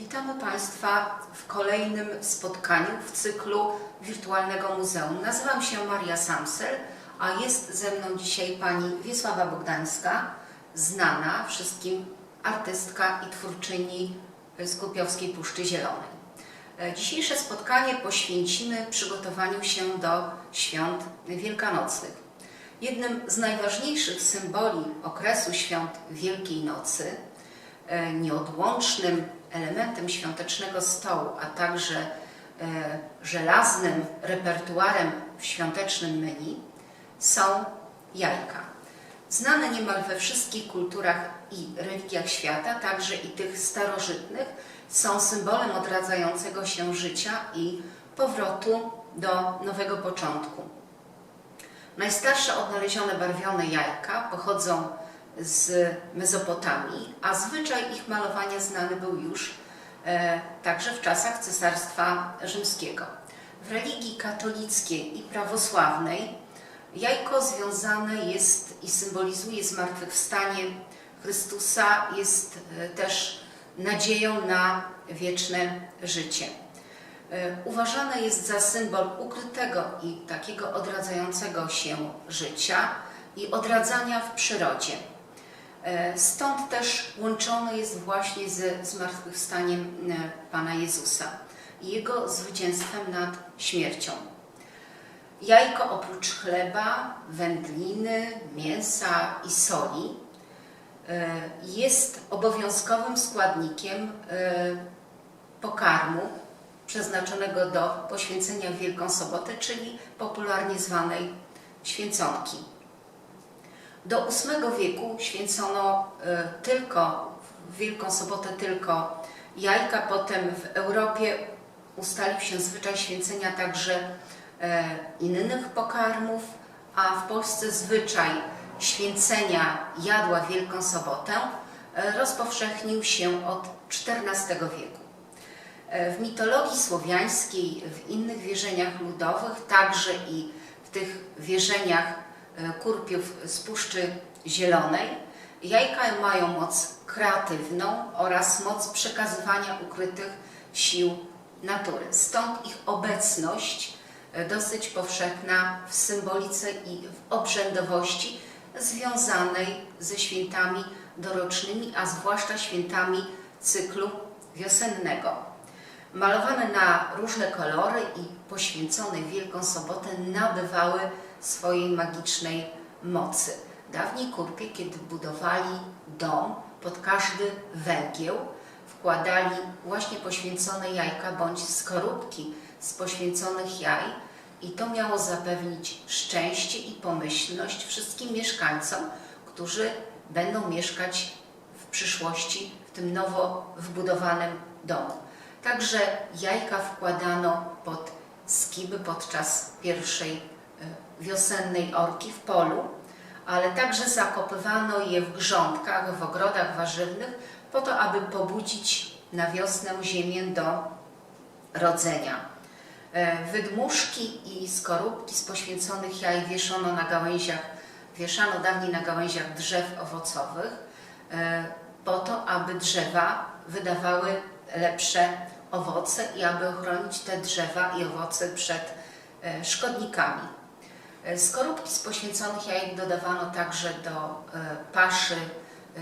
Witamy Państwa w kolejnym spotkaniu w cyklu Wirtualnego Muzeum. Nazywam się Maria Samsel, a jest ze mną dzisiaj pani Wiesława Bogdańska, znana wszystkim artystka i twórczyni z Kupiowskiej Puszczy Zielonej. E, Dzisiejsze spotkanie poświęcimy przygotowaniu się do świąt wielkanocnych. Jednym z najważniejszych symboli okresu świąt Wielkiej Nocy, e, nieodłącznym elementem świątecznego stołu, a także e, żelaznym repertuarem w świątecznym menu są jajka. Znane niemal we wszystkich kulturach i religiach świata, także i tych starożytnych, są symbolem odradzającego się życia i powrotu do nowego początku. Najstarsze odnalezione barwione jajka pochodzą z Mezopotamii, a zwyczaj ich malowania znany był już e, także w czasach Cesarstwa Rzymskiego. W religii katolickiej i prawosławnej jajko związane jest i symbolizuje zmartwychwstanie Chrystusa, jest e, też nadzieją na wieczne życie. E, Uważane jest za symbol ukrytego i takiego odradzającego się życia i odradzania w przyrodzie. E, Stąd też łączone jest właśnie ze zmartwychwstaniem e, Pana Jezusa i Jego zwycięstwem nad śmiercią. Jajko oprócz chleba, wędliny, mięsa i soli e, jest obowiązkowym składnikiem pokarmu przeznaczonego do poświęcenia w Wielką Sobotę, czyli popularnie zwanej święconki. Do VIII wieku święcono e, tylko, w Wielką Sobotę tylko jajka, potem w Europie ustalił się zwyczaj święcenia także e, innych pokarmów, a w Polsce zwyczaj święcenia jadła Wielką Sobotę e, rozpowszechnił się od XIV wieku. W mitologii słowiańskiej, w innych wierzeniach ludowych, także i w tych wierzeniach kurpiów z Puszczy Zielonej, jajka mają moc kreatywną oraz moc przekazywania ukrytych sił natury. Stąd ich obecność e, dosyć powszechna w symbolice i w obrzędowości związanej ze świętami dorocznymi, a zwłaszcza świętami cyklu wiosennego malowane na różne kolory i poświęcone Wielką Sobotę nabywały swojej magicznej mocy. Dawniej kurpie, kiedy budowali dom, pod każdy węgieł wkładali właśnie poświęcone jajka bądź skorupki z poświęconych jaj i to miało zapewnić szczęście i pomyślność wszystkim mieszkańcom, którzy będą mieszkać w przyszłości w tym nowo wbudowanym domu. Także jajka wkładano pod skiby podczas pierwszej wiosennej orki w polu, ale także zakopywano je w grządkach, w ogrodach warzywnych, po to, aby pobudzić na wiosnę ziemię do rodzenia. E, Wydmuszki i skorupki z poświęconych jaj wieszono na gałęziach, wieszano dawniej na gałęziach drzew owocowych, e, po to, aby drzewa wydawały lepsze owoce i aby ochronić te drzewa i owoce przed e, szkodnikami. E, Skorupki z poświęconych jajek dodawano także do e, paszy, e,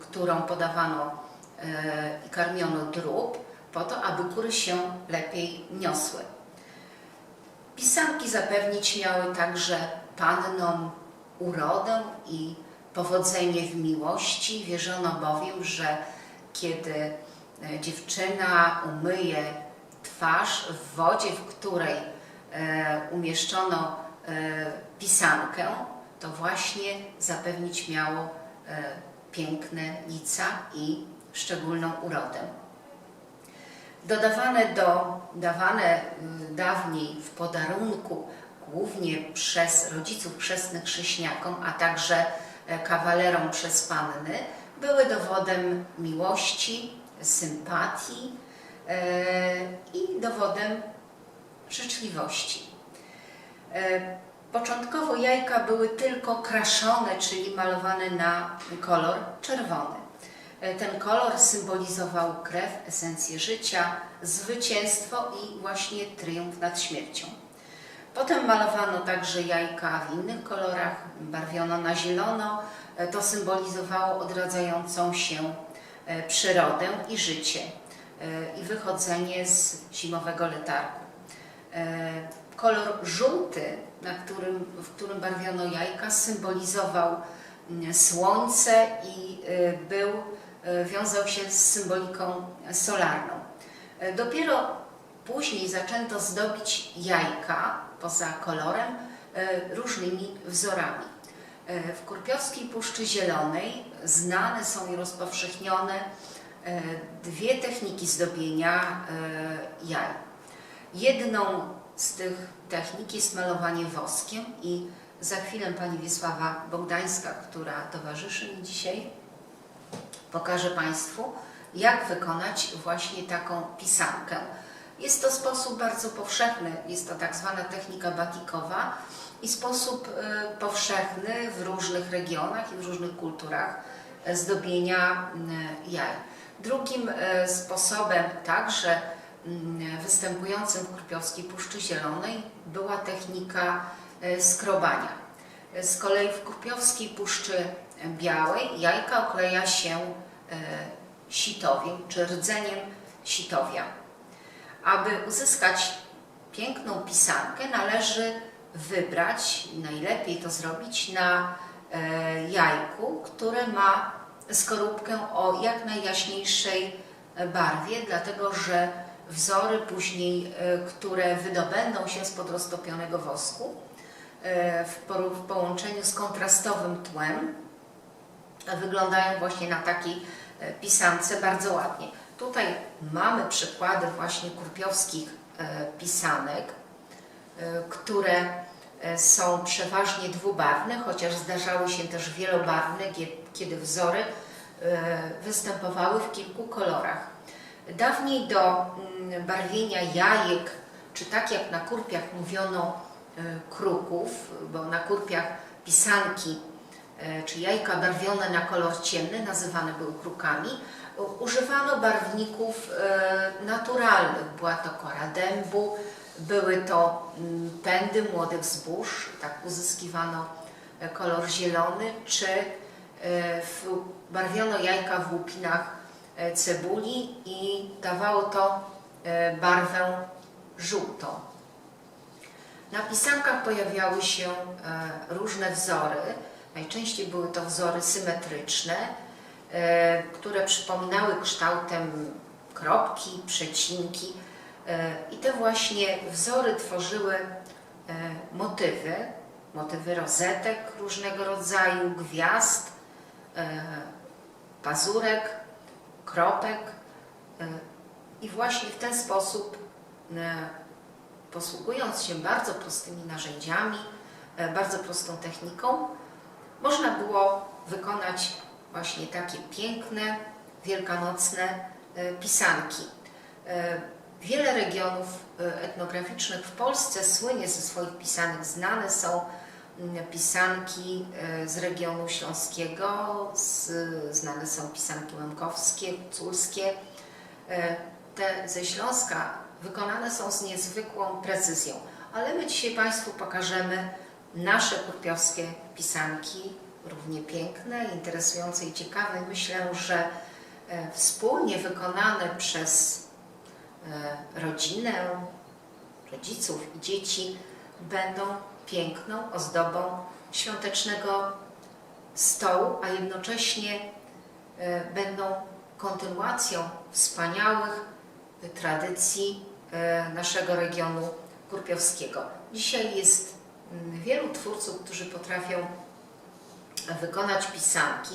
którą podawano e, i karmiono drób, po to, aby kury się lepiej niosły. Pisanki zapewnić miały także pannom urodę i powodzenie w miłości. Wierzono bowiem, że kiedy e, dziewczyna umyje twarz w wodzie, w której e, umieszczono e, pisankę, to właśnie zapewnić miało e, piękne lica i szczególną urodę. Dodawane do, dawane y, dawniej w podarunku głównie przez rodziców chrzestnych chrześniakom, a także e, kawalerom przez panny, były dowodem miłości, sympatii e, i dowodem życzliwości. E, Początkowo jajka były tylko kraszone, czyli malowane na kolor czerwony. E, Ten kolor symbolizował krew, esencję życia, zwycięstwo i właśnie triumf nad śmiercią. Potem malowano także jajka w innych kolorach, barwiono na zielono. E, To symbolizowało odradzającą się przyrodę i życie i wychodzenie z zimowego letargu. E, Kolor żółty, na którym, w którym barwiono jajka, symbolizował mm, słońce i e, był, e, wiązał się z symboliką solarną. Dopiero później zaczęto zdobić jajka poza kolorem różnymi wzorami. W Kurpiowskiej Puszczy Zielonej znane są i rozpowszechnione dwie techniki zdobienia jaj. Jedną z tych technik jest malowanie woskiem i za chwilę pani Wiesława Bogdańska, która towarzyszy mi dzisiaj, pokaże Państwu, jak wykonać właśnie taką pisankę. Jest to sposób bardzo powszechny, jest to tak zwana technika batikowa i sposób e, powszechny w różnych regionach i w różnych kulturach e, zdobienia m, jaj. Drugim e, sposobem także występującym w Krupiowskiej Puszczy Zielonej była technika e, skrobania. E, Z kolei w Krupiowskiej Puszczy Białej jajka okleja się e, sitowiem czy rdzeniem sitowia. Aby uzyskać piękną pisankę, należy wybrać, najlepiej to zrobić na jajku, które ma skorupkę o jak najjaśniejszej barwie, dlatego że wzory później, e, które wydobędą się spod roztopionego wosku e, w, połączeniu z kontrastowym tłem, wyglądają właśnie na takiej e, pisance bardzo ładnie. Tutaj mamy przykłady właśnie kurpiowskich pisanek, które są przeważnie dwubarwne, chociaż zdarzały się też wielobarwne, kiedy wzory występowały w kilku kolorach. Dawniej do mm, barwienia jajek, czy tak jak na kurpiach mówiono e, kruków, bo na kurpiach pisanki e, czy jajka barwione na kolor ciemny, nazywane były krukami, używano barwników e, naturalnych. Była to kora dębu, były to mm, pędy młodych zbóż, tak uzyskiwano kolor zielony, czy barwiono jajka w łupinach cebuli i dawało to barwę żółtą. Na pisankach pojawiały się e, różne wzory. Najczęściej były to wzory symetryczne, e, które przypominały kształtem kropki, przecinki. E, I te właśnie wzory tworzyły e, motywy, motywy rozetek różnego rodzaju, gwiazd, e, pazurek, kropek. I właśnie w ten sposób e, posługując się bardzo prostymi narzędziami, e, bardzo prostą techniką, można było wykonać właśnie takie piękne, wielkanocne e, pisanki. Wiele regionów etnograficznych w Polsce słynie ze swoich pisanek. Znane są mm, pisanki z regionu śląskiego, znane są pisanki łemkowskie, culskie. Te ze Śląska wykonane są z niezwykłą precyzją, ale my dzisiaj Państwu pokażemy nasze kurpiowskie pisanki, równie piękne, interesujące i ciekawe. Myślę, że e, wspólnie wykonane przez e, rodzinę, rodziców i dzieci będą piękną ozdobą świątecznego stołu, a jednocześnie e, będą kontynuacją wspaniałych tradycji e, naszego regionu kurpiowskiego. Dzisiaj jest mm, wielu twórców, którzy potrafią wykonać pisanki.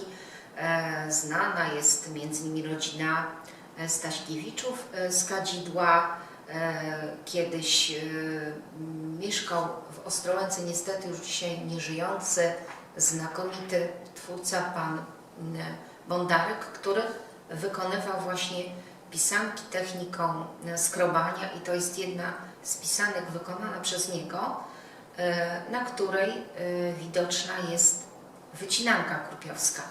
E, Znana jest między innymi rodzina e, Staśkiewiczów z Kadzidła. Kiedyś mieszkał w Ostrołęce, niestety już dzisiaj nieżyjący, znakomity twórca pan Bondarek, który wykonywał właśnie pisanki techniką e, skrobania i to jest jedna z pisanek wykonana przez niego, e, na której e, widoczna jest wycinanka krupiowska.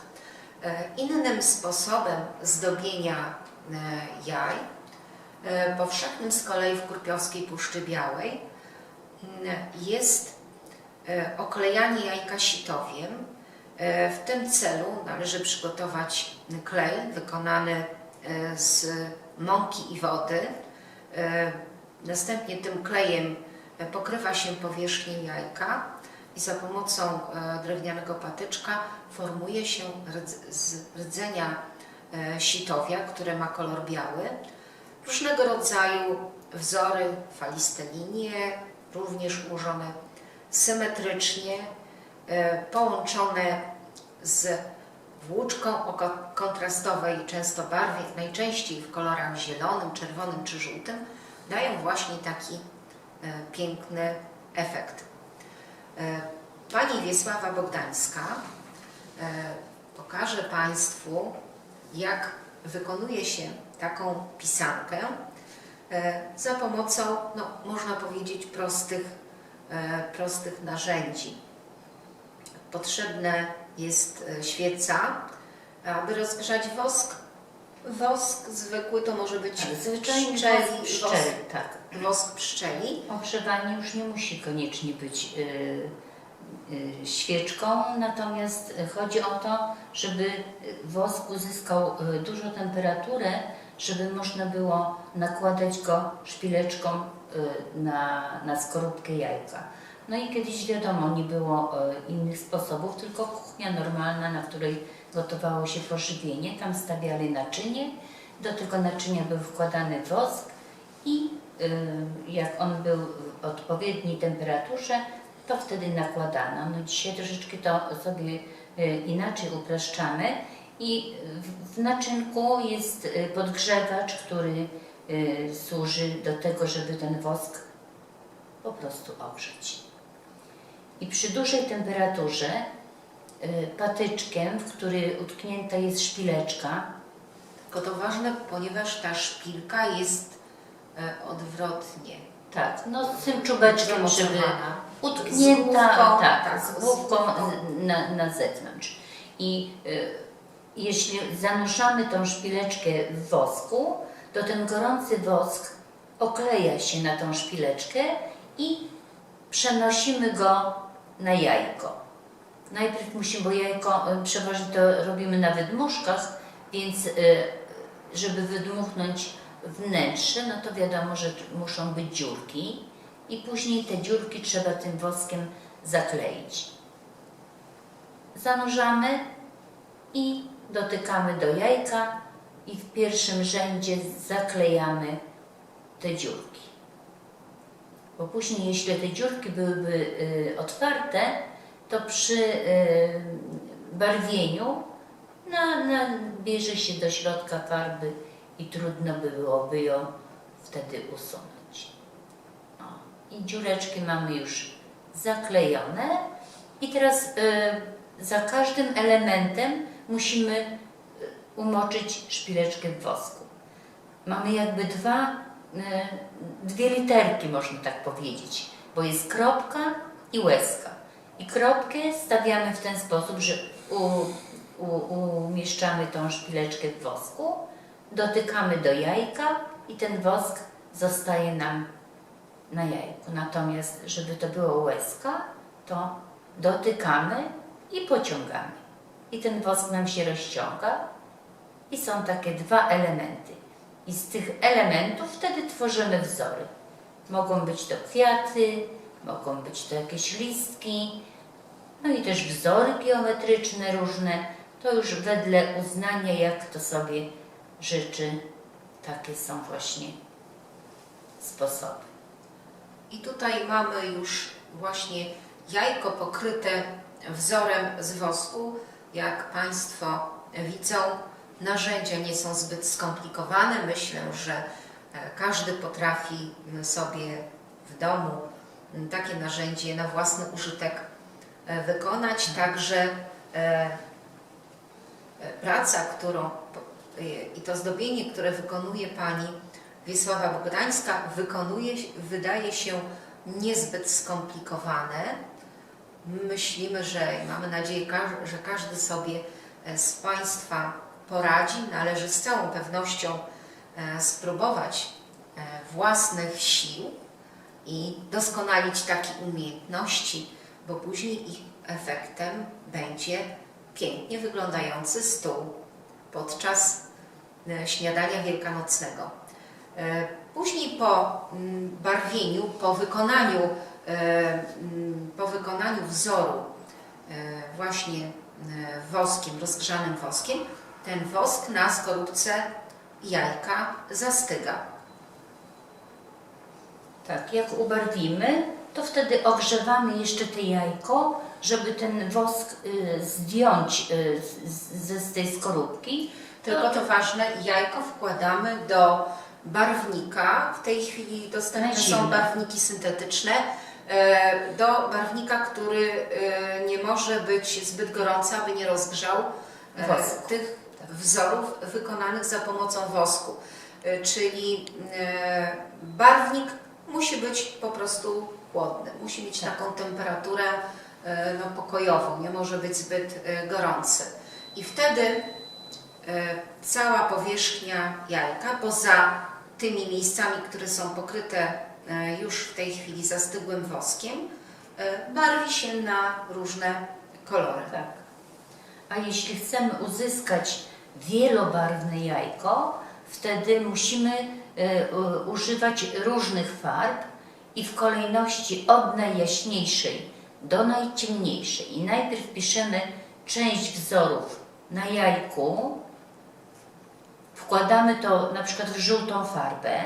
Innym sposobem zdobienia jaj, powszechnym z kolei w Kurpiowskiej Puszczy Białej, jest oklejanie jajka sitowiem. W tym celu należy przygotować klej wykonany z mąki i wody. E, Następnie tym klejem e, pokrywa się powierzchnię jajka i za pomocą e, drewnianego patyczka formuje się z rdzenia e, sitowia, które ma kolor biały. Różnego rodzaju wzory, faliste linie, również ułożone symetrycznie, e, połączone z włóczką o ko- kontrastowej często barwie, najczęściej w kolorach zielonym, czerwonym czy żółtym, dają właśnie taki e, piękny efekt. E, Pani Wiesława Bogdańska e, pokaże Państwu, jak wykonuje się taką pisankę za pomocą, no, można powiedzieć, prostych, prostych narzędzi. Potrzebne jest e, świeca, aby rozgrzać wosk. Wosk zwykły to może być Tak, zwyczajny pszczeli, wosk pszczeli, tak. Wosk, wosk pszczeli. Ogrzewanie już nie musi koniecznie być y, świeczką, natomiast chodzi o to, żeby wosk uzyskał dużą temperaturę, żeby można było nakładać go szpileczką na, na skorupkę jajka. No i kiedyś wiadomo, nie było y, innych sposobów, tylko kuchnia normalna, na której gotowało się pożywienie. Tam stawiali naczynie, do tego naczynia był wkładany wosk i y, jak on był w odpowiedniej temperaturze, to wtedy nakładano. No dzisiaj troszeczkę to sobie y, inaczej upraszczamy i w- naczynku jest podgrzewacz, który służy do tego, żeby ten wosk po prostu ogrzeć. I przy dużej temperaturze y, patyczkiem, w który utknięta jest szpileczka, Tylko to ważne, ponieważ ta szpilka jest e, odwrotnie. tak, no z tym czubeczkiem, żeby utknięta, Z główką, tak, tak, z główką na, na zewnątrz. I y, jeśli zanurzamy tą szpileczkę w wosku, to ten gorący wosk okleja się na tą szpileczkę i przenosimy go na jajko. Najpierw musimy, bo jajko y, przeważnie to robimy na wydmuszkach, więc y, żeby wydmuchnąć wnętrze, no to wiadomo, że muszą być dziurki i później te dziurki trzeba tym woskiem zakleić. Zanurzamy i dotykamy do jajka i w pierwszym rzędzie zaklejamy te dziurki. Bo później, jeśli te dziurki byłyby y, otwarte, to przy y, barwieniu na, na, bierze się do środka farby i trudno by byłoby ją wtedy usunąć. O, I dziureczki mamy już zaklejone i teraz y, za każdym elementem musimy y, umoczyć szpileczkę w wosku. Mamy jakby dwa, dwie literki, można tak powiedzieć, bo jest kropka i łezka. I kropkę stawiamy w ten sposób, że u, u, umieszczamy tą szpileczkę w wosku, dotykamy do jajka i ten wosk zostaje nam na jajku. Natomiast, żeby to było łezka, to dotykamy i pociągamy. I ten wosk nam się rozciąga i są takie dwa elementy. I z tych elementów wtedy tworzymy wzory. Mogą być to kwiaty, mogą być to jakieś listki, no i też wzory geometryczne różne. To już wedle uznania, jak to sobie życzy, takie są właśnie sposoby. I tutaj mamy już właśnie jajko pokryte wzorem z wosku. Jak Państwo widzą, narzędzia nie są zbyt skomplikowane. Myślę, że e, każdy potrafi m, sobie w domu takie narzędzie na własny użytek e, wykonać. Także e, e, praca, którą e, i to zdobienie, które wykonuje Pani Wiesława Bogdańska, wykonuje, wydaje się niezbyt skomplikowane. Myślimy, że mamy nadzieję, że każdy sobie e, z Państwa poradzi, należy z całą pewnością e, spróbować e, własnych sił i doskonalić takie umiejętności, bo później ich efektem będzie pięknie wyglądający stół podczas e, śniadania wielkanocnego. Później po mm, barwieniu, po wykonaniu, mm, po wykonaniu wzoru właśnie woskiem, rozgrzanym woskiem, ten wosk na skorupce jajka zastyga. Tak, jak ubarwimy, to wtedy ogrzewamy jeszcze te jajko, żeby ten wosk y, zdjąć y, z, z, tej skorupki. Tylko to ważne, jajko wkładamy do barwnika. W tej chwili dostępne są barwniki syntetyczne. e, Do barwnika, który e, nie może być zbyt gorący, aby nie rozgrzał e, Wosku. tych wzorów wykonanych za pomocą wosku. E, Czyli e, barwnik musi być po prostu chłodny, musi mieć Tak. taką temperaturę e, no, pokojową, nie może być zbyt gorący. I wtedy cała powierzchnia jajka, poza tymi miejscami, które są pokryte już w tej chwili zastygłym woskiem, barwi się na różne kolory. Tak. A jeśli chcemy uzyskać wielobarwne jajko, wtedy musimy y, u- używać różnych farb i w kolejności od najjaśniejszej do najciemniejszej. I najpierw piszemy część wzorów na jajku, wkładamy to na przykład w żółtą farbę.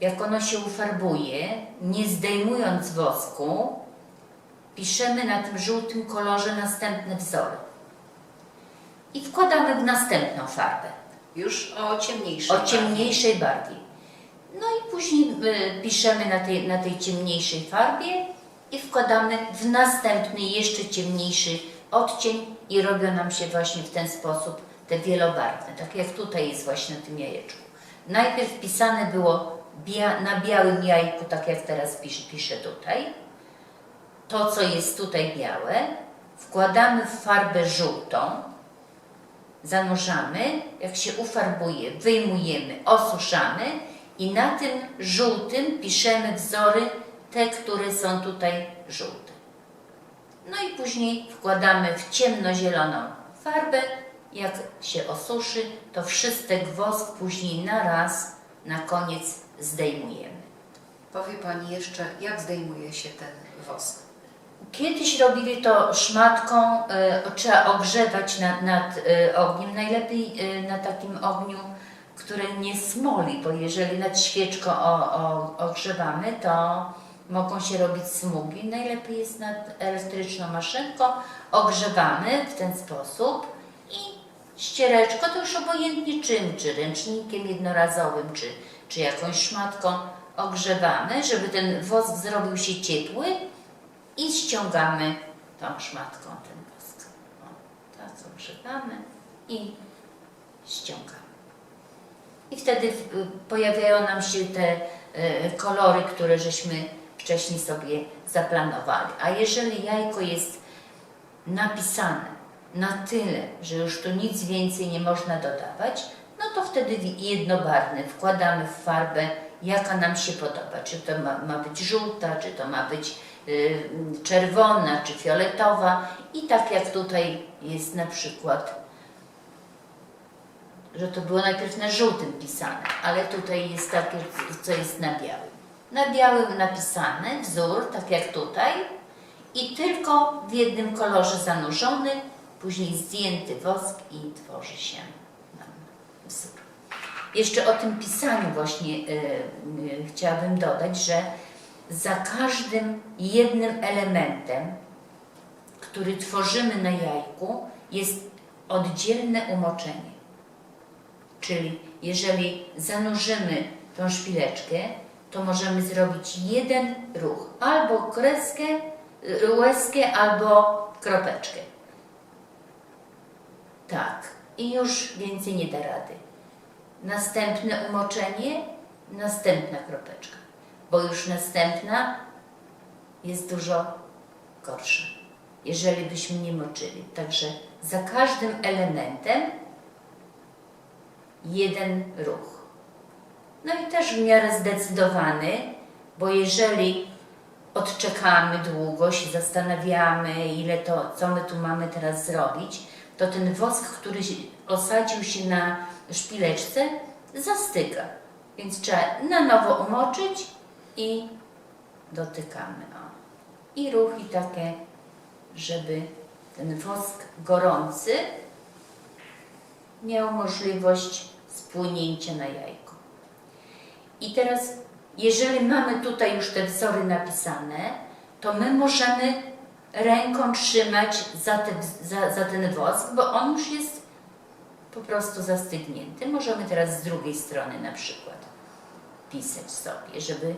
Jak ono się ufarbuje, nie zdejmując wosku, piszemy na tym żółtym kolorze następne wzory. I wkładamy w następną farbę Już o ciemniejszej. o ciemniejszej barwie. No i później y, piszemy na tej, na tej ciemniejszej farbie i wkładamy w następny, jeszcze ciemniejszy odcień i robią nam się właśnie w ten sposób te wielobarwne, tak jak tutaj jest właśnie na tym jajeczku. Najpierw pisane było bia na białym jajku, tak jak teraz piszę, piszę tutaj. To, co jest tutaj białe, wkładamy w farbę żółtą, zanurzamy, jak się ufarbuje, wyjmujemy, osuszamy i na tym żółtym piszemy wzory, te, które są tutaj żółte. No i później wkładamy w ciemnozieloną farbę, jak się osuszy, to wszystek wosk później na raz, na koniec zdejmujemy. Powie Pani jeszcze, jak zdejmuje się ten wosk? Kiedyś robili to szmatką, e, trzeba ogrzewać nad, nad e, ogniem, najlepiej e, na takim ogniu, który nie smoli, bo jeżeli nad świeczką o, o, ogrzewamy, to mogą się robić smugi. Najlepiej jest nad elektryczną maszynką, ogrzewamy w ten sposób i ściereczko to już obojętnie czym, czy ręcznikiem jednorazowym, czy, czy jakąś szmatką ogrzewamy, żeby ten wosk zrobił się ciepły i ściągamy tą szmatką ten wosk. O, tak ogrzewamy i ściągamy. I wtedy pojawiają nam się te y, kolory, które żeśmy wcześniej sobie zaplanowali. A jeżeli jajko jest napisane na tyle, że już tu nic więcej nie można dodawać, no to wtedy jednobarwne wkładamy w farbę, jaka nam się podoba. Czy to ma, ma być żółta, czy to ma być czerwona, czy fioletowa. I tak jak tutaj jest na przykład, że to było najpierw na żółtym pisane, ale tutaj jest takie, co jest na białym. Na białym napisane wzór, tak jak tutaj, i tylko w jednym kolorze zanurzony, później zdjęty wosk i tworzy się nam wzór. Jeszcze o tym pisaniu właśnie y, y, chciałabym dodać, że za każdym jednym elementem, który tworzymy na jajku, jest oddzielne umoczenie. Czyli jeżeli zanurzymy tą szpileczkę, to możemy zrobić jeden ruch, albo kreskę, y, łezkę, albo kropeczkę. Tak, i już więcej nie da rady. Następne umoczenie, następna kropeczka, bo już następna jest dużo gorsza. jeżeli byśmy nie moczyli. Także za każdym elementem jeden ruch. No i też w miarę zdecydowany, bo jeżeli odczekamy długo, się zastanawiamy, ile to, co my tu mamy teraz zrobić, to ten wosk, który osadził się na szpileczce, zastyga. Więc trzeba na nowo umoczyć i dotykamy. O. I ruchy takie, żeby ten wosk gorący miał możliwość spłynięcia na jajko. I teraz, jeżeli mamy tutaj już te wzory napisane, to my możemy ręką trzymać za, te, za, za ten wosk, bo on już jest po prostu zastygnięty. Możemy teraz z drugiej strony na przykład pisać sobie, żeby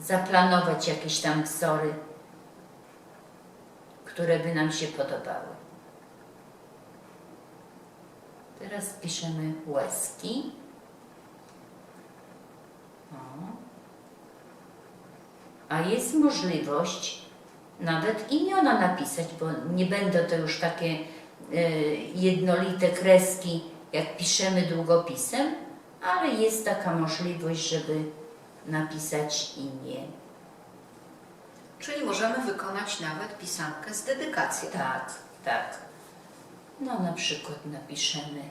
zaplanować jakieś tam wzory, które by nam się podobały. Teraz piszemy łezki. O. A jest możliwość nawet imiona napisać, bo nie będą to już takie e, jednolite kreski, jak piszemy długopisem, ale jest taka możliwość, żeby napisać imię. Czyli możemy wykonać nawet pisankę z dedykacją. Tak, tak. No na przykład napiszemy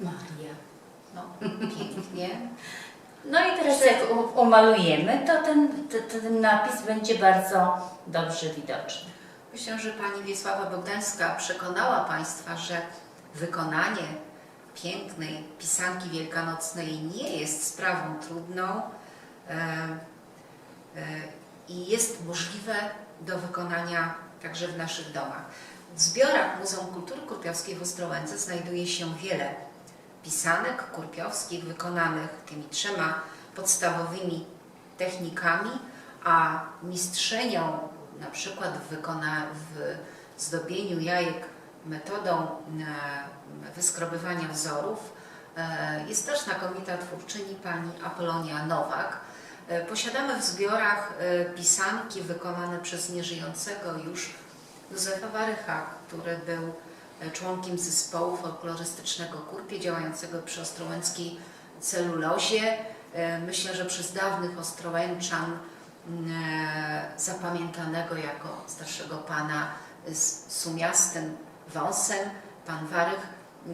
Maria. No, pięknie. No i teraz jak umalujemy, to ten, to, ten napis będzie bardzo dobrze widoczny. Myślę, że pani Wiesława Bogdańska przekonała Państwa, że wykonanie pięknej pisanki wielkanocnej nie jest sprawą trudną e, e, i jest możliwe do wykonania także w naszych domach. W zbiorach Muzeum Kultury Kurpiowskiej w Ostrołęce znajduje się wiele pisanek kurpiowskich wykonanych tymi trzema podstawowymi technikami, a mistrzenią na przykład wykona, w zdobieniu jajek metodą e, wyskrobywania wzorów e, jest też znakomita twórczyni pani Apolonia Nowak. E, Posiadamy w zbiorach pisanki wykonane przez nieżyjącego już Józefa Warycha, który był członkiem zespołu folklorystycznego Kurpie działającego przy ostrołęckiej celulozie. E, Myślę, że przez dawnych ostrołęczan mm, e, zapamiętanego jako starszego pana z sumiastym wąsem, pan Warych,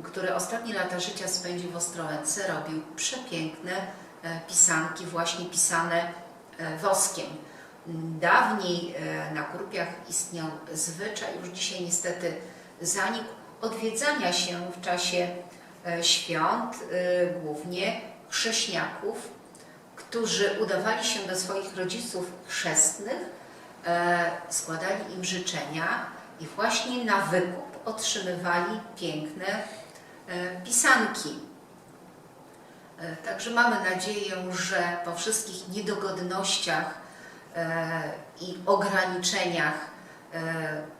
który ostatnie lata życia spędził w Ostrołęce, robił przepiękne e, pisanki, właśnie pisane e, woskiem. Dawniej e, na Kurpiach istniał zwyczaj, już dzisiaj niestety zanikł, odwiedzania się w czasie e, świąt, e, głównie chrześniaków, którzy udawali się do swoich rodziców chrzestnych, e, składali im życzenia i właśnie na wykup otrzymywali piękne pisanki. Także mamy nadzieję, że po wszystkich niedogodnościach i ograniczeniach,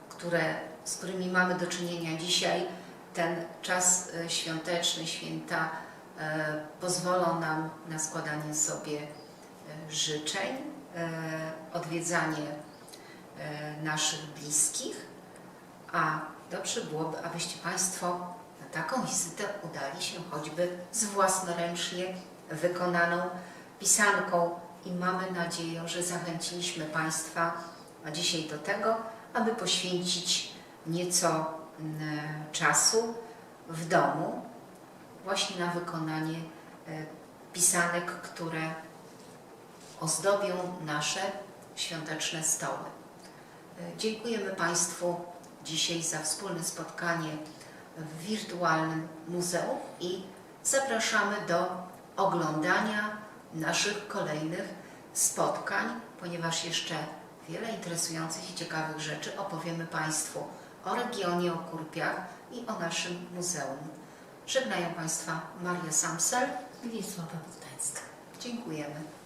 które, z którymi mamy do czynienia. Dzisiaj, ten czas e, świąteczny, święta e, pozwolą nam na składanie sobie e, życzeń, odwiedzanie naszych bliskich, a dobrze byłoby, abyście Państwo na taką wizytę udali się choćby z własnoręcznie wykonaną pisanką. I mamy nadzieję, że zachęciliśmy Państwa dzisiaj do tego, aby poświęcić nieco mm, czasu w domu właśnie na wykonanie e, pisanek, które ozdobią nasze świąteczne stoły. E, Dziękujemy Państwu dzisiaj za wspólne spotkanie w wirtualnym muzeum i zapraszamy do oglądania naszych kolejnych spotkań, ponieważ jeszcze wiele interesujących i ciekawych rzeczy opowiemy Państwu o regionie, o Kurpiach i o naszym muzeum. Żegnają Państwa Maria Samsel. Wiesława Bogdańska. Dziękujemy.